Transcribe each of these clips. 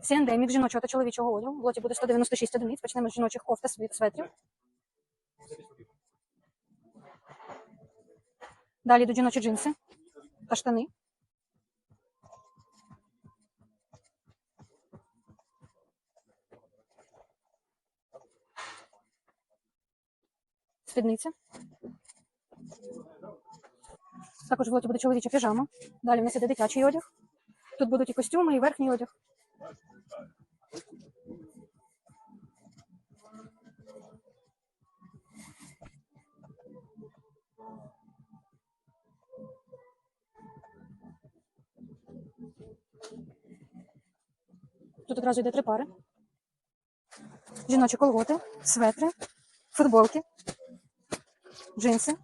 Всі ендемік жіночого та чоловічого одягу. В лоті буде 196 одиниць. Почнемо з жіночих кофт та светрів. Далі йдуть жіночі джинси та штани. Спідниця. Також в лоті буде чоловіча піжама. Далі в нас іде дитячий одяг. Тут будуть і костюми, і верхній одяг. Тут одразу йде три пари. Жіночі колготи, светри, футболки, джинси,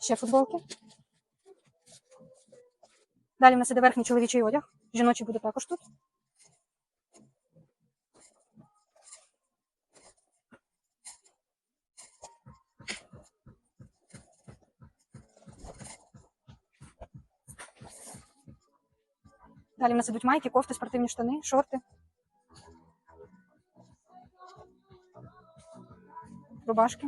ще футболки. Далі в нас іде верхній чоловічий одяг. Жіночий буде також тут. Далі в нас ідуть майки, кофти, спортивні штани, шорти. Рубашки.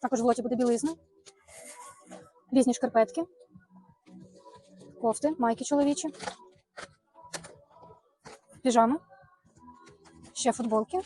Також в лоті буде білизна. Різні шкарпетки. Кофти, майки чоловічі. Піжами. Ще футболки.